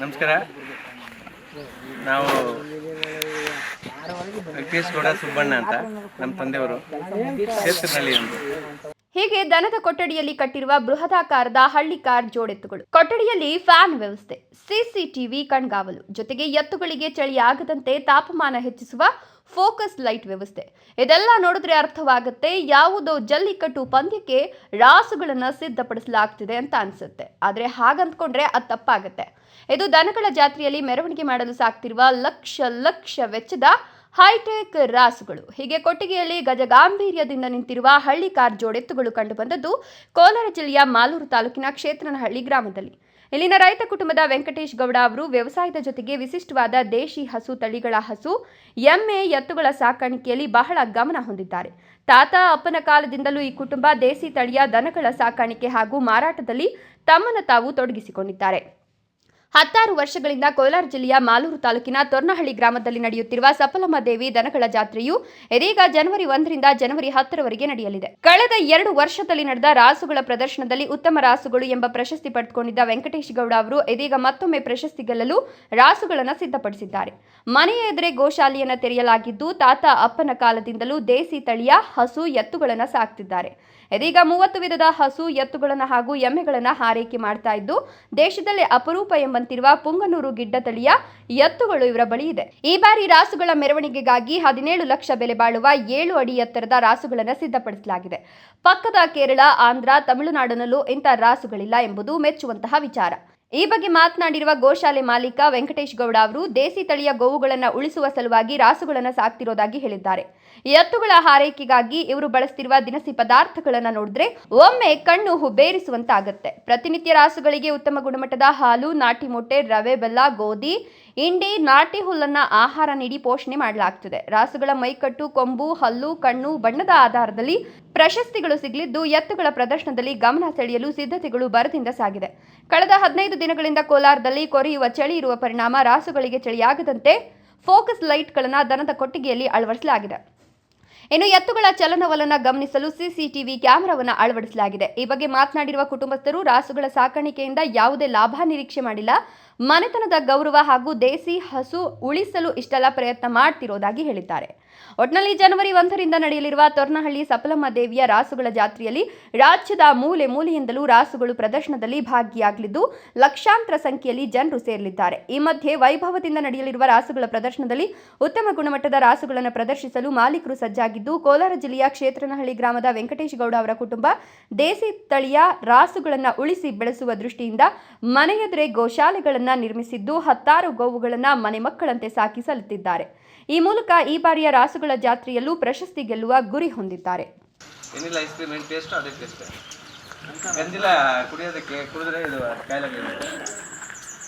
ನಮಸ್ಕಾರ. ನಾವು ವೆಂಕಟೇಶ್ ಗೌಡ ಸುಬ್ಬಣ್ಣ ಅಂತ ನಮ್ಮ ತಂದೆಯವರು. ಕ್ಷೇತ್ರದಲ್ಲಿ ಅಂತ ಹೀಗೆ ದನದ ಕೊಠಡಿಯಲ್ಲಿ ಕಟ್ಟಿರುವ ಬೃಹದಾಕಾರದ ಹಳ್ಳಿ ಕಾರ್ ಜೋಡೆತ್ತುಗಳು. ಕೊಠಡಿಯಲ್ಲಿ ಫ್ಯಾನ್ ವ್ಯವಸ್ಥೆ ಸಿಸಿಟಿವಿ ಕಣ್ಗಾವಲು, ಜೊತೆಗೆ ಎತ್ತುಗಳಿಗೆ ಚಳಿಯಾಗದಂತೆ ತಾಪಮಾನ ಹೆಚ್ಚಿಸುವ ಫೋಕಸ್ ಲೈಟ್ ವ್ಯವಸ್ಥೆ. ಇದೆಲ್ಲ ನೋಡಿದ್ರೆ ಅರ್ಥವಾಗುತ್ತೆ, ಯಾವುದೋ ಜಲ್ಲಿಕಟ್ಟು ಪಂದ್ಯಕ್ಕೆ ರಾಸುಗಳನ್ನ ಸಿದ್ಧಪಡಿಸಲಾಗ್ತಿದೆ ಅಂತ ಅನ್ಸುತ್ತೆ. ಆದ್ರೆ ಹಾಗಂದ್ಕೊಂಡ್ರೆ ಅದು ತಪ್ಪಾಗುತ್ತೆ. ಇದು ದನಗಳ ಜಾತ್ರೆಯಲ್ಲಿ ಮೆರವಣಿಗೆ ಮಾಡಲು ಸಾಕ್ತಿರುವ ಲಕ್ಷ ಲಕ್ಷ ವೆಚ್ಚದ ಹೈಟೆಕ್ ರಾಸುಗಳು. ಹೀಗೆ ಕೊಟ್ಟಿಗೆಯಲ್ಲಿ ಗಜಗಾಂಭೀರ್ಯದಿಂದ ನಿಂತಿರುವ ಹಳ್ಳಿ ಕಾರ್ ಜೋಡೆತ್ತುಗಳು ಕಂಡುಬಂದದ್ದು ಕೋಲಾರ ಜಿಲ್ಲೆಯ ಮಾಲೂರು ತಾಲೂಕಿನ ಕ್ಷೇತ್ರನಹಳ್ಳಿ ಗ್ರಾಮದಲ್ಲಿ. ಇಲ್ಲಿನ ರೈತ ಕುಟುಂಬದ ವೆಂಕಟೇಶ್ ಗೌಡ ಅವರು ವ್ಯವಸಾಯದ ಜೊತೆಗೆ ವಿಶಿಷ್ಟವಾದ ದೇಶಿ ಹಸು, ತಳಿಗಳ ಹಸು, ಎಮ್ಮೆ, ಎತ್ತುಗಳ ಸಾಕಾಣಿಕೆಯಲ್ಲಿ ಬಹಳ ಗಮನ ಹೊಂದಿದ್ದಾರೆ. ತಾತ ಅಪ್ಪನ ಕಾಲದಿಂದಲೂ ಈ ಕುಟುಂಬ ದೇಸಿ ತಳಿಯ ದನಗಳ ಸಾಕಾಣಿಕೆ ಹಾಗೂ ಮಾರಾಟದಲ್ಲಿ ತಮ್ಮನ್ನು ತಾವು ತೊಡಗಿಸಿಕೊಂಡಿದ್ದಾರೆ. ಹತ್ತಾರು ವರ್ಷಗಳಿಂದ ಕೋಲಾರ ಜಿಲ್ಲೆಯ ಮಾಲೂರು ತಾಲೂಕಿನ ತೊರ್ನಹಳ್ಳಿ ಗ್ರಾಮದಲ್ಲಿ ನಡೆಯುತ್ತಿರುವ ಸಫಲಮ್ಮ ದೇವಿ ದನಗಳ ಜಾತ್ರೆಯು ಇದೀಗ ಜನವರಿ ಒಂದರಿಂದ ಜನವರಿ ಹತ್ತರವರೆಗೆ ನಡೆಯಲಿದೆ. ಕಳೆದ ಎರಡು ವರ್ಷದಲ್ಲಿ ನಡೆದ ರಾಸುಗಳ ಪ್ರದರ್ಶನದಲ್ಲಿ ಉತ್ತಮ ರಾಸುಗಳು ಎಂಬ ಪ್ರಶಸ್ತಿ ಪಡೆದುಕೊಂಡಿದ್ದ ವೆಂಕಟೇಶ್ ಗೌಡ ಅವರು ಇದೀಗ ಮತ್ತೊಮ್ಮೆ ಪ್ರಶಸ್ತಿ ಗೆಲ್ಲಲು ರಾಸುಗಳನ್ನು ಸಿದ್ಧಪಡಿಸಿದ್ದಾರೆ. ಮನೆಯ ಎದುರೇ ಗೋಶಾಲೆಯನ್ನು ತೆರೆಯಲಾಗಿದ್ದು ತಾತ ಅಪ್ಪನ ಕಾಲದಿಂದಲೂ ದೇಸಿ ತಳಿಯ ಹಸು ಎತ್ತುಗಳನ್ನು ಸಾಕ್ತಿದ್ದಾರೆ. ಇದೀಗ ಮೂವತ್ತು ವಿಧದ ಹಸು, ಎತ್ತುಗಳನ್ನು ಹಾಗೂ ಎಮ್ಮೆಗಳನ್ನು ಹಾರೈಕೆ ಮಾಡ್ತಾ ಇದ್ದು, ದೇಶದಲ್ಲೇ ಅಪರೂಪ ಎಂಬಂತಿರುವ ಪುಂಗನೂರು ಗಿಡ್ಡ ತಳಿಯ ಎತ್ತುಗಳು ಇವರ ಬಳಿ ಇದೆ. ಈ ಬಾರಿ ರಾಸುಗಳ ಮೆರವಣಿಗೆಗಾಗಿ ಹದಿನೇಳು ಲಕ್ಷ ಬೆಲೆ ಬಾಳುವ ಏಳು ಅಡಿ ಎತ್ತರದ ರಾಸುಗಳನ್ನು ಸಿದ್ಧಪಡಿಸಲಾಗಿದೆ. ಪಕ್ಕದ ಕೇರಳ, ಆಂಧ್ರ, ತಮಿಳುನಾಡಿನಲ್ಲೂ ಇಂಥ ರಾಸುಗಳಿಲ್ಲ ಎಂಬುದು ಮೆಚ್ಚುವಂತಹ ವಿಚಾರ. ಈ ಬಗ್ಗೆ ಮಾತನಾಡಿರುವ ಗೋಶಾಲೆ ಮಾಲೀಕ ವೆಂಕಟೇಶ್ ಗೌಡ ಅವರು, ದೇಸಿ ತಳಿಯ ಗೋವುಗಳನ್ನು ಉಳಿಸುವ ಸಲುವಾಗಿ ರಾಸುಗಳನ್ನು ಸಾಕ್ತಿರೋದಾಗಿ ಹೇಳಿದ್ದಾರೆ. ಎತ್ತುಗಳ ಹಾರೈಕೆಗಾಗಿ ಇವರು ಬಳಸ್ತಿರುವ ದಿನಸಿ ಪದಾರ್ಥಗಳನ್ನು ನೋಡಿದ್ರೆ ಒಮ್ಮೆ ಕಣ್ಣು ಹುಬ್ಬೇರಿಸುವಂತಾಗತ್ತೆ ಪ್ರತಿನಿತ್ಯ ರಾಸುಗಳಿಗೆ ಉತ್ತಮ ಗುಣಮಟ್ಟದ ಹಾಲು, ನಾಟಿ ಮೊಟ್ಟೆ, ರವೆ ಬೆಲ್ಲ, ಗೋಧಿ ಇಂಡಿ ನಾಟಿ ಹುಲ್ಲನ್ನ ಆಹಾರ ನೀಡಿ ಪೋಷಣೆ ಮಾಡಲಾಗ್ತದೆ. ರಾಸುಗಳ ಮೈಕಟ್ಟು, ಕೊಂಬು, ಹಲ್ಲು, ಕಣ್ಣು ಬಣ್ಣದ ಆಧಾರದಲ್ಲಿ ಪ್ರಶಸ್ತಿಗಳು ಸಿಗಲಿದ್ದು ಎತ್ತುಗಳ ಪ್ರದರ್ಶನದಲ್ಲಿ ಗಮನ ಸೆಳೆಯಲು ಸಿದ್ಧತೆಗಳು ಭರದಿಂದ ಸಾಗಿದೆ. ಕಳೆದ ಹದಿನೈದು ದಿನಗಳಿಂದ ಕೋಲಾರದಲ್ಲಿ ಕೊರೆಯುವ ಚಳಿ ಇರುವ ಪರಿಣಾಮ ರಾಸುಗಳಿಗೆ ಚಳಿಯಾಗದಂತೆ ಫೋಕಸ್ ಲೈಟ್ಗಳನ್ನು ದನದ ಕೊಟ್ಟಿಗೆಯಲ್ಲಿ ಅಳವಡಿಸಲಾಗಿದೆ. ಇನ್ನು ಎತ್ತುಗಳ ಚಲನವಲನ ಗಮನಿಸಲು ಸಿಸಿಟಿವಿ ಕ್ಯಾಮೆರಾವನ್ನು ಅಳವಡಿಸಲಾಗಿದೆ. ಈ ಬಗ್ಗೆ ಮಾತನಾಡಿರುವ ಕುಟುಂಬಸ್ಥರು ರಾಸುಗಳ ಸಾಕಾಣಿಕೆಯಿಂದ ಯಾವುದೇ ಲಾಭ ನಿರೀಕ್ಷೆ ಮಾಡಿಲ್ಲ. ಮನೆತನದ ಗೌರವ ಹಾಗೂ ದೇಸಿ ಹಸು ಉಳಿಸಲು ಇಷ್ಟೆಲ್ಲ ಪ್ರಯತ್ನ ಮಾಡ್ತಿರೋದಾಗಿ ಹೇಳಿದ್ದಾರೆ. ಒಟ್ನಲ್ಲಿ ಜನವರಿ ಒಂದರಿಂದ ನಡೆಯಲಿರುವ ತೊರ್ನಹಳ್ಳಿ ಸಪಲಮ್ಮ ದೇವಿಯ ರಾಸುಗಳ ಜಾತ್ರೆಯಲ್ಲಿ ರಾಜ್ಯದ ಮೂಲೆ ಮೂಲೆಯಿಂದಲೂ ರಾಸುಗಳು ಪ್ರದರ್ಶನದಲ್ಲಿ ಭಾಗಿಯಾಗಲಿದ್ದು, ಲಕ್ಷಾಂತರ ಸಂಖ್ಯೆಯಲ್ಲಿ ಜನರು ಸೇರಲಿದ್ದಾರೆ. ಈ ಮಧ್ಯೆ ವೈಭವದಿಂದ ನಡೆಯಲಿರುವ ರಾಸುಗಳ ಪ್ರದರ್ಶನದಲ್ಲಿ ಉತ್ತಮ ಗುಣಮಟ್ಟದ ರಾಸುಗಳನ್ನು ಪ್ರದರ್ಶಿಸಲು ಮಾಲೀಕರು ಸಜ್ಜಾಗಿದ್ದು, ಕೋಲಾರ ಜಿಲ್ಲೆಯ ಕ್ಷೇತ್ರನಹಳ್ಳಿ ಗ್ರಾಮದ ವೆಂಕಟೇಶ್ ಗೌಡ ಅವರ ಕುಟುಂಬ ದೇಸಿ ತಳಿಯ ರಾಸುಗಳನ್ನು ಉಳಿಸಿ ಬೆಳೆಸುವ ದೃಷ್ಟಿಯಿಂದ ಮನೆಯದ್ರೆ ಗೋಶಾಲೆಗಳನ್ನು ನಿರ್ಮಿಸಿದ್ದು, ಹತ್ತಾರು ಗೋವುಗಳನ್ನು ಮನೆ ಮಕ್ಕಳಂತೆ ಸಾಕಿ ಸಲ್ಲುತ್ತಿದ್ದಾರೆ ಈ ಮೂಲಕ ಈ ಬಾರಿಯ ರಾಸುಗಳ ಜಾತ್ರೆಯಲ್ಲೂ ಪ್ರಶಸ್ತಿ ಗೆಲ್ಲುವ ಗುರಿ ಹೊಂದಿದ್ದಾರೆ. ಏನಿಲ್ಲ ಐಸ್ ಕ್ರೀಮ್ ಏನು ಟೇಸ್ಟ್ ಅದೇ ಟೇಸ್ಟ್ ಕುಡಿಯೋದಕ್ಕೆ ಕುಡಿದ್ರೆ ಇದು ಕಾಯಿಲೆ